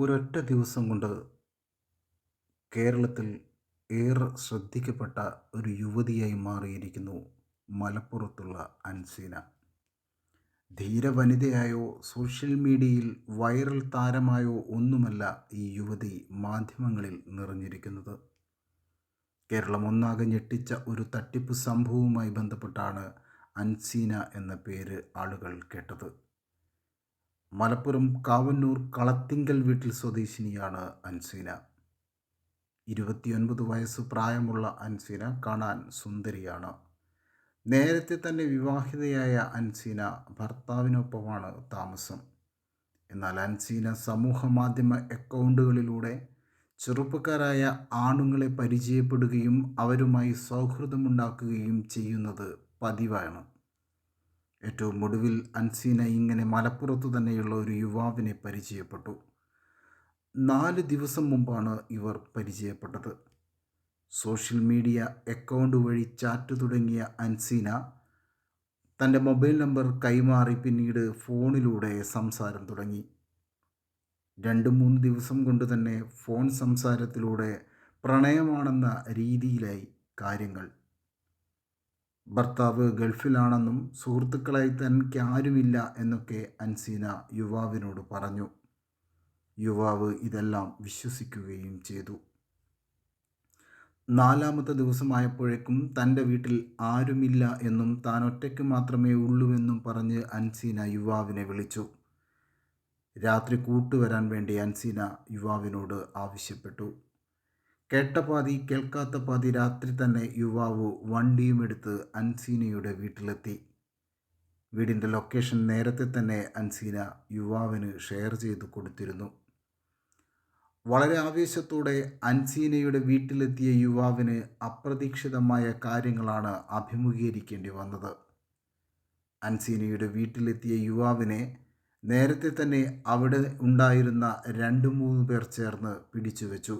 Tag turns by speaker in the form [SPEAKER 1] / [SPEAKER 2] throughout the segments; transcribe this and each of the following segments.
[SPEAKER 1] ഒരൊറ്റ ദിവസം കൊണ്ട് കേരളത്തിൽ ഏറെ ശ്രദ്ധിക്കപ്പെട്ട ഒരു യുവതിയായി മാറിയിരിക്കുന്നു മലപ്പുറത്തുള്ള അൻസീന. ധീരവനിതയായോ സോഷ്യൽ മീഡിയയിൽ വൈറൽ താരമായോ ഒന്നുമല്ല ഈ യുവതി മാധ്യമങ്ങളിൽ നിറഞ്ഞിരിക്കുന്നത്. കേരളം ഒന്നാകെ ഞെട്ടിച്ച ഒരു തട്ടിപ്പ് സംഭവവുമായി ബന്ധപ്പെട്ടാണ് അൻസീന എന്ന പേര് ആളുകൾ കേട്ടത്. മലപ്പുറം കാവന്നൂർ കളത്തിങ്കൽ വീട്ടിൽ സ്വദേശിനിയാണ് അൻസീന. ഇരുപത്തിയൊൻപത് വയസ്സ് പ്രായമുള്ള അൻസീന കാണാൻ സുന്ദരിയാണ്. നേരത്തെ തന്നെ വിവാഹിതയായ അൻസീന ഭർത്താവിനൊപ്പമാണ് താമസം. എന്നാൽ അൻസീന സമൂഹ മാധ്യമ അക്കൗണ്ടുകളിലൂടെ ചെറുപ്പക്കാരായ ആണുങ്ങളെ പരിചയപ്പെടുകയും അവരുമായി സൗഹൃദമുണ്ടാക്കുകയും ചെയ്യുന്നത് പതിവാണ്. ഏറ്റവും ഒടുവിൽ അൻസീന ഇങ്ങനെ മലപ്പുറത്ത് തന്നെയുള്ള ഒരു യുവാവിനെ പരിചയപ്പെട്ടു. നാല് ദിവസം മുമ്പാണ് ഇവർ പരിചയപ്പെട്ടത്. സോഷ്യൽ മീഡിയ അക്കൗണ്ട് വഴി ചാറ്റ് തുടങ്ങിയ അൻസീന തന്റെ മൊബൈൽ നമ്പർ കൈമാറി പിന്നീട് ഫോണിലൂടെ സംസാരം തുടങ്ങി. രണ്ട് മൂന്ന് ദിവസം കൊണ്ട് തന്നെ ഫോൺ സംസാരത്തിലൂടെ പ്രണയമാണെന്ന രീതിയിലായി കാര്യങ്ങൾ. ഭർത്താവ് ഗൾഫിലാണെന്നും സുഹൃത്തുക്കളായി തനിക്ക് ആരുമില്ല എന്നൊക്കെ അൻസീന യുവാവിനോട് പറഞ്ഞു. യുവാവ് ഇതെല്ലാം വിശ്വസിക്കുകയും ചെയ്തു. നാലാമത്തെ ദിവസമായപ്പോഴേക്കും തന്റെ വീട്ടിൽ ആരുമില്ല എന്നും താൻ ഒറ്റയ്ക്ക് മാത്രമേ ഉള്ളൂവെന്നും പറഞ്ഞ് അൻസീന യുവാവിനെ വിളിച്ചു. രാത്രി കൂട്ടുവരാൻ വേണ്ടി അൻസീന യുവാവിനോട് ആവശ്യപ്പെട്ടു. കേട്ട പാതി കേൾക്കാത്ത പാതി രാത്രി തന്നെ യുവാവ് വണ്ടിയുമെടുത്ത് അൻസീനയുടെ വീട്ടിലെത്തി. വീടിന്റെ ലൊക്കേഷൻ നേരത്തെ തന്നെ അൻസീന യുവാവിന് ഷെയർ ചെയ്ത് കൊടുത്തിരുന്നു. വളരെ ആവേശത്തോടെ അൻസീനയുടെ വീട്ടിലെത്തിയ യുവാവിന് അപ്രതീക്ഷിതമായ കാര്യങ്ങളാണ് അഭിമുഖീകരിക്കേണ്ടി വന്നത്. അൻസീനയുടെ വീട്ടിലെത്തിയ യുവാവിനെ നേരത്തെ തന്നെ അവിടെ ഉണ്ടായിരുന്ന രണ്ട് മൂന്ന് പേർ ചേർന്ന് പിടിച്ചു വെച്ചു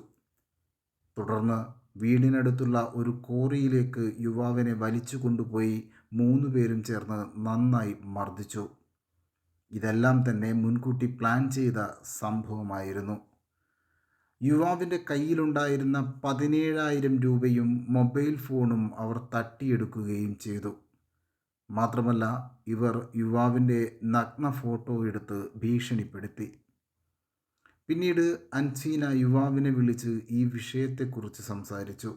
[SPEAKER 1] തുടർന്ന് വീടിനടുത്തുള്ള ഒരു കോറിയിലേക്ക് യുവാവിനെ വലിച്ചു കൊണ്ടുപോയി മൂന്ന് പേരും ചേർന്ന് നന്നായി മർദ്ദിച്ചു. ഇതെല്ലാം തന്നെ മുൻകൂട്ടി പ്ലാൻ ചെയ്ത സംഭവമായിരുന്നു. യുവാവിന്റെ കയ്യിലുണ്ടായിരുന്ന പതിനേഴായിരം രൂപയും മൊബൈൽ ഫോണും അവർ തട്ടിയെടുക്കുകയും ചെയ്തു. മാത്രമല്ല ഇവർ യുവാവിന്റെ നഗ്ന ഫോട്ടോ എടുത്ത് ഭീഷണിപ്പെടുത്തി. പിന്നീട് അൻസീന യുവാവിനെ വിളിച്ച് ഈ വിഷയത്തെക്കുറിച്ച് സംസാരിച്ചു.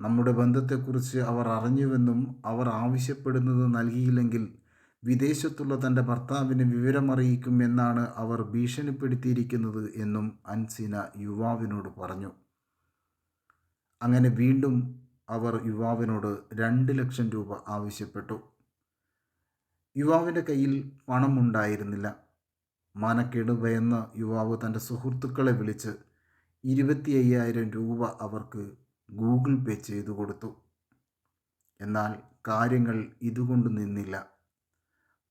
[SPEAKER 1] നമ്മുടെ ബന്ധത്തെക്കുറിച്ച് അവർ അറിഞ്ഞുവെന്നും അവർ ആവശ്യപ്പെടുന്നത് നൽകിയില്ലെങ്കിൽ വിദേശത്തുള്ള തന്റെ ഭർത്താവിനെ വിവരമറിയിക്കും എന്നാണ് അവർ ഭീഷണിപ്പെടുത്തിയിരിക്കുന്നത് എന്നും അൻസീന യുവാവിനോട് പറഞ്ഞു. അങ്ങനെ വീണ്ടും അവർ യുവാവിനോട് രണ്ട് ലക്ഷം രൂപ ആവശ്യപ്പെട്ടു. യുവാവിന്റെ കയ്യിൽ പണമുണ്ടായിരുന്നില്ല. മാനക്കേട് ഭയന്ന യുവാവ് തന്റെ സുഹൃത്തുക്കളെ വിളിച്ച് ഇരുപത്തി അയ്യായിരം രൂപ അവർക്ക് ഗൂഗിൾ പേ ചെയ്തു കൊടുത്തു. എന്നാൽ കാര്യങ്ങൾ ഇതുകൊണ്ട് നിന്നില്ല.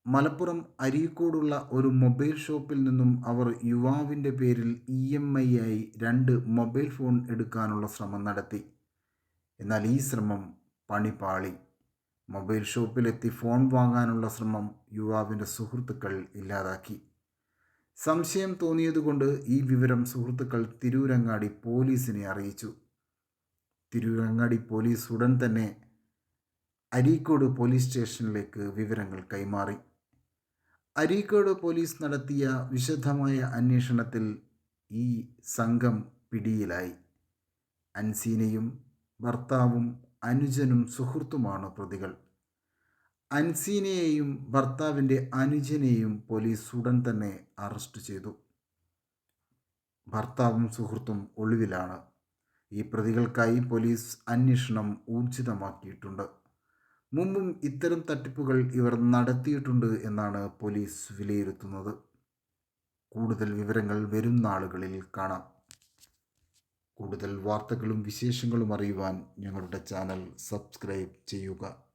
[SPEAKER 1] മലപ്പുറം അരീക്കോടുള്ള ഒരു മൊബൈൽ ഷോപ്പിൽ നിന്നും അവർ യുവാവിന്റെ പേരിൽ ഇ എം ഐ ആയി രണ്ട് മൊബൈൽ ഫോൺ എടുക്കാനുള്ള ശ്രമം നടത്തി. എന്നാൽ ഈ ശ്രമം പണിപാളി. മൊബൈൽ ഷോപ്പിലെത്തി ഫോൺ വാങ്ങാനുള്ള ശ്രമം യുവാവിന്റെ സുഹൃത്തുക്കൾ ഇല്ലാതാക്കി. സംശയം തോന്നിയതുകൊണ്ട് ഈ വിവരം സുഹൃത്തുക്കൾ തിരൂരങ്ങാടി പോലീസിനെ അറിയിച്ചു. തിരൂരങ്ങാടി പോലീസ് ഉടൻ തന്നെ അരീക്കോട് പോലീസ് സ്റ്റേഷനിലേക്ക് വിവരങ്ങൾ കൈമാറി. അരീക്കോട് പോലീസ് നടത്തിയ വിശദമായ അന്വേഷണത്തിൽ ഈ സംഘം പിടിയിലായി. അൻസീനയും ഭർത്താവും അനുജനും സുഹൃത്തുമാണ് പ്രതികൾ. അൻസീനയെയും ഭർത്താവിന്റെ അനുജനെയും പോലീസ് ഉടൻ തന്നെ അറസ്റ്റ് ചെയ്തു. ഭർത്താവും സുഹൃത്തും ഒളിവിലാണ്. ഈ പ്രതികൾക്കായി പോലീസ് അന്വേഷണം ഊർജിതമാക്കിയിട്ടുണ്ട്. മുമ്പും ഇത്തരം തട്ടിപ്പുകൾ ഇവർ നടത്തിയിട്ടുണ്ട് എന്നാണ് പോലീസ് വിലയിരുത്തുന്നത്. കൂടുതൽ വിവരങ്ങൾ വരും നാളുകളിൽ കാണാം. കൂടുതൽ വാർത്തകളും വിശേഷങ്ങളും അറിയുവാൻ ഞങ്ങളുടെ ചാനൽ സബ്സ്ക്രൈബ് ചെയ്യുക.